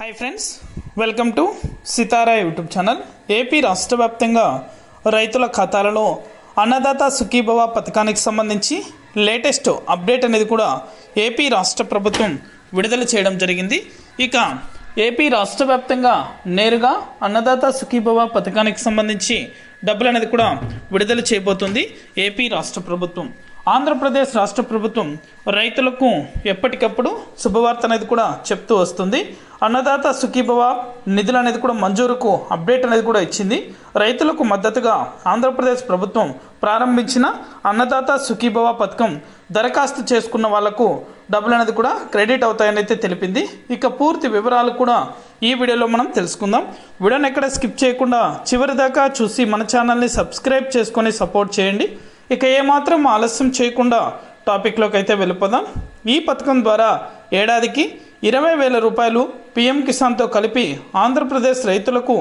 Hi friends welcome to Sitara YouTube channel AP రాష్ట్ర వ్యాప్తంగా రైతుల ఖాతాలలో అన్నదాత సుఖీభవ పథకానికి సంబంధించి లేటెస్ట్ అప్డేట్ అనేది కూడా ఏపీ రాష్ట్ర ప్రభుత్వం విడుదల చేయడం జరిగింది. ఇక ఏపీ రాష్ట్ర వ్యాప్తంగా నేరుగా అన్నదాత సుఖీభవ పథకానికి సంబంధించి డబ్బులు అనేది కూడా విడుదల చేయబోతుంది ఏపీ రాష్ట్ర ప్రభుత్వం. ఆంధ్రప్రదేశ్ రాష్ట్ర ప్రభుత్వం రైతులకు ఎప్పటికప్పుడు శుభవార్త అనేది కూడా చెప్తూ వస్తుంది. అన్నదాత సుఖీభవ నిధులు అనేది కూడా మంజూరుకు అప్డేట్ అనేది కూడా ఇచ్చింది. రైతులకు మద్దతుగా ఆంధ్రప్రదేశ్ ప్రభుత్వం ప్రారంభించిన అన్నదాత సుఖీభవ పథకం దరఖాస్తు చేసుకున్న వాళ్ళకు డబ్బులు అనేది కూడా క్రెడిట్ అవుతాయని అయితే తెలిపింది. ఇక పూర్తి వివరాలు కూడా ఈ వీడియోలో మనం తెలుసుకుందాం. వీడియోని ఎక్కడ స్కిప్ చేయకుండా చివరి దాకా చూసి మన ఛానల్ని సబ్స్క్రైబ్ చేసుకొని సపోర్ట్ చేయండి. ఇక ఏమాత్రం ఆలస్యం చేయకుండా టాపిక్లోకి అయితే వెళ్ళిపోదాం. ఈ పథకం ద్వారా ఏడాదికి ఇరవై వేల రూపాయలు పిఎం కిసాన్తో కలిపి ఆంధ్రప్రదేశ్ రైతులకు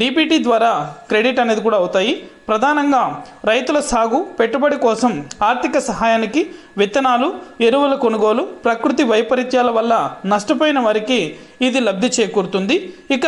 డీపీటీ ద్వారా క్రెడిట్ అనేది కూడా అవుతాయి. ప్రధానంగా రైతుల సాగు పెట్టుబడి కోసం ఆర్థిక సహాయానికి విత్తనాలు ఎరువుల కొనుగోలు ప్రకృతి వైపరీత్యాల వల్ల నష్టపోయిన వారికి ఇది లబ్ధి చేకూరుతుంది. ఇక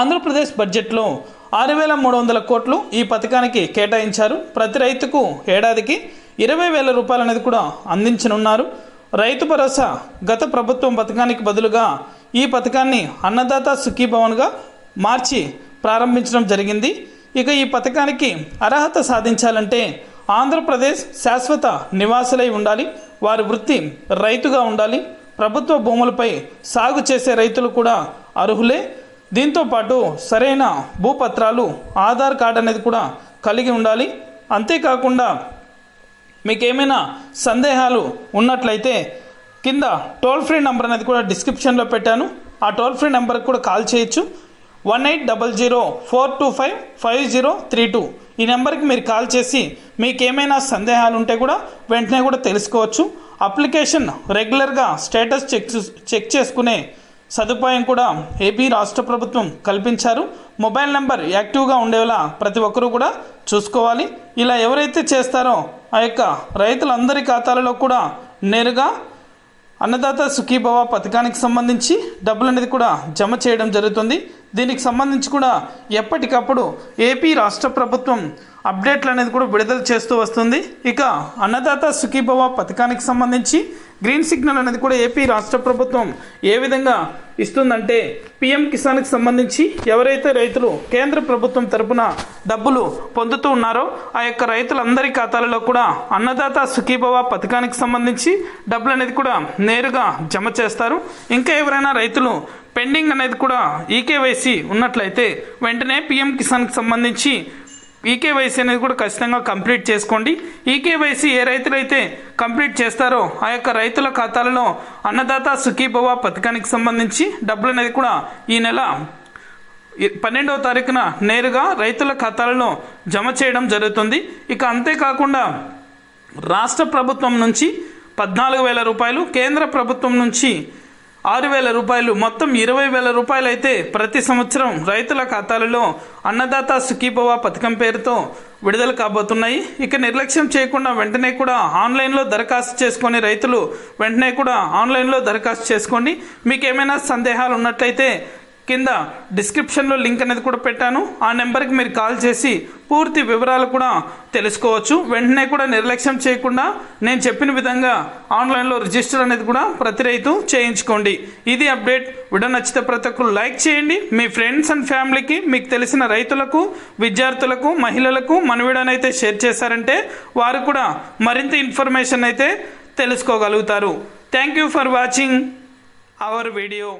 ఆంధ్రప్రదేశ్ బడ్జెట్లో ఆరు వేల మూడు వందల కోట్లు ఈ పథకానికి కేటాయించారు. ప్రతి రైతుకు ఏడాదికి ఇరవై వేల రూపాయలు అనేది కూడా అందించనున్నారు. రైతు భరోసా గత ప్రభుత్వం పథకానికి బదులుగా ఈ పథకాన్ని అన్నదాత సుఖీభవన్గా మార్చి ప్రారంభించడం జరిగింది. ఇక ఈ పథకానికి అర్హత సాధించాలంటే ఆంధ్రప్రదేశ్ శాశ్వత నివాసులై ఉండాలి. వారి వృత్తి రైతుగా ఉండాలి. ప్రభుత్వ భూములపై సాగు చేసే రైతులు కూడా అర్హులే. దీంతో పాటు సరైన భూపత్రాలు ఆధార్ కార్డ్ అనేది కూడా కలిగి ఉండాలి. అంతేకాకుండా మీకు ఏమైనా సందేహాలు ఉన్నట్లయితే కింద టోల్ ఫ్రీ నెంబర్ అనేది కూడా డిస్క్రిప్షన్లో పెట్టాను. ఆ టోల్ ఫ్రీ నెంబర్కి కూడా కాల్ చేయొచ్చు. One eight double zero four two five five zero three two ఈ నెంబర్కి మీరు కాల్ చేసి మీకు ఏమైనా సందేహాలు ఉంటే కూడా వెంటనే కూడా తెలుసుకోవచ్చు. అప్లికేషన్ రెగ్యులర్గా స్టేటస్ చెక్ చెక్ చేసుకునే సదుపాయం కూడా ఏపీ రాష్ట్ర ప్రభుత్వం కల్పించారు. మొబైల్ నెంబర్ యాక్టివ్గా ఉండేలా ప్రతి ఒక్కరూ కూడా చూసుకోవాలి. ఇలా ఎవరైతే చేస్తారో ఆ యొక్క రైతులందరి ఖాతాలలో కూడా నేరుగా అన్నదాత సుఖీభవ పథకానికి సంబంధించి డబ్బులు అనేది కూడా జమ చేయడం జరుగుతుంది. దీనికి సంబంధించి కూడా ఎప్పటికప్పుడు ఏపీ రాష్ట్ర ప్రభుత్వం అప్డేట్లు అనేది కూడా విడుదల చేస్తూ వస్తుంది. ఇక అన్నదాత సుఖీభవ పథకానికి సంబంధించి గ్రీన్ సిగ్నల్ అనేది కూడా ఏపీ రాష్ట్ర ప్రభుత్వం ఏ విధంగా ఇస్తుందంటే పిఎం కిసాన్కి సంబంధించి ఎవరైతే రైతులు కేంద్ర ప్రభుత్వం తరపున డబ్బులు పొందుతూ ఉన్నారో ఆ యొక్క రైతులందరి ఖాతాలలో కూడా అన్నదాత సుఖీభవ పథకానికి సంబంధించి డబ్బులు అనేది కూడా నేరుగా జమ చేస్తారు. ఇంకా ఎవరైనా రైతులు పెండింగ్ అనేది కూడా ఈకేవైసీ ఉన్నట్లయితే వెంటనే పిఎం కిసాన్కి సంబంధించి ఈకేవైసీ అనేది కూడా ఖచ్చితంగా కంప్లీట్ చేసుకోండి. ఈకేవైసీ ఏ రైతులైతే కంప్లీట్ చేస్తారో ఆ యొక్క రైతుల ఖాతాలలో అన్నదాత సుఖీభవ పథకానికి సంబంధించి డబ్బులు అనేది కూడా ఈ నెల పన్నెండవ తారీఖున నేరుగా రైతుల ఖాతాలలో జమ చేయడం జరుగుతుంది. ఇక అంతేకాకుండా రాష్ట్ర ప్రభుత్వం నుంచి పద్నాలుగు వేల రూపాయలు కేంద్ర ప్రభుత్వం నుంచి ఆరు వేల రూపాయలు. మొత్తం ఇరవై వేల రూపాయలు అయితే ప్రతి సంవత్సరం రైతుల ఖాతాలలో అన్నదాత సుఖీభవ పథకం పేరుతో విడుదల కాబోతున్నాయి. ఇక నిర్లక్ష్యం చేయకుండా వెంటనే కూడా ఆన్లైన్లో దరఖాస్తు చేసుకొని రైతులు వెంటనే కూడా ఆన్లైన్లో దరఖాస్తు చేసుకోండి. మీకు ఏమైనా సందేహాలు ఉన్నట్లయితే కింద డిస్క్రిప్షన్లో లింక్ అనేది కూడా పెట్టాను. ఆ నెంబర్కి మీరు కాల్ చేసి పూర్తి వివరాలు కూడా తెలుసుకోవచ్చు. వెంటనే కూడా నిర్లక్ష్యం చేయకుండా నేను చెప్పిన విధంగా ఆన్లైన్లో రిజిస్టర్ అనేది కూడా ప్రతి రైతు చేయించుకోండి. ఇది అప్డేట్ వీడియో నచ్చితే ప్రతి ఒక్కరు లైక్ చేయండి. మీ ఫ్రెండ్స్ అండ్ ఫ్యామిలీకి మీకు తెలిసిన రైతులకు విద్యార్థులకు మహిళలకు మన వీడియోని అయితే షేర్ చేశారంటే వారు కూడా మరింత ఇన్ఫర్మేషన్ అయితే తెలుసుకోగలుగుతారు. Thank you for watching our video